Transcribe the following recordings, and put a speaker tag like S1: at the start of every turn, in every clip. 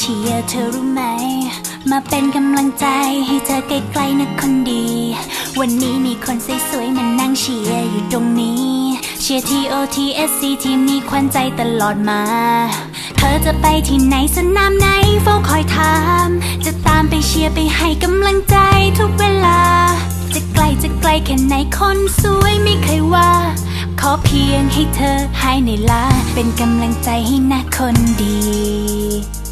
S1: เชียร์เธอรู้ไหม มาเป็นกำลังใจให้เธอใกล้ๆนะคนดี วันนี้มีคนสวยๆมานั่งเชียร์อยู่ตรงนี้ เชียร์ทีโอทีเอสซีทีมนี้ควันใจตลอดมา เธอจะไปที่ไหนสนามไหนเฝ้าคอยถาม จะตามไปเชียร์ไปให้กำลังใจทุกเวลา จะไกลจะไกลแค่ไหนคนสวยไม่เคยว่าขอเพียงให้เธอหายในลา เป็นกำลังใจให้นะคนดี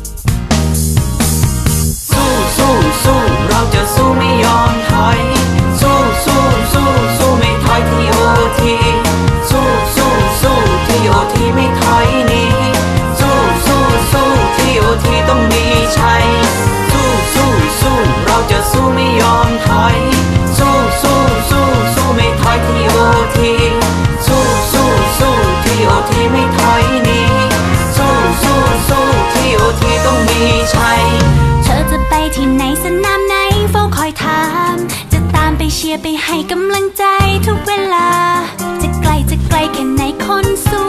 S2: ชัย เธ
S1: อจะไปที่ไหนสนามไหนเฝ้าคอยถาม จะตามไปเชียร์ไปให้กำลังใจทุกเวลา จะไกลจะไกลแค่ไหนคนสู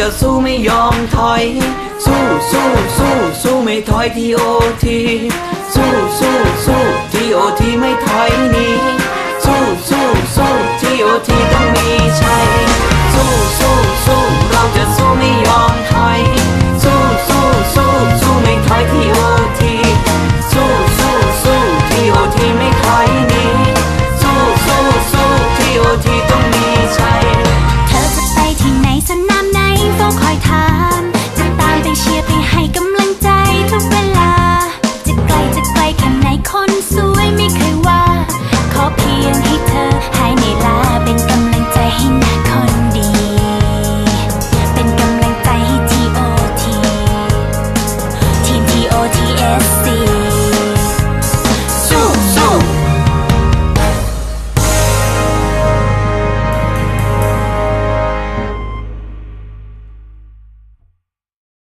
S1: จะ
S2: สู้ไม่ยอมถอย สู้สู้สู้สู้ไม่ถอยทีโอทีสู้สู้สู้ อยเท้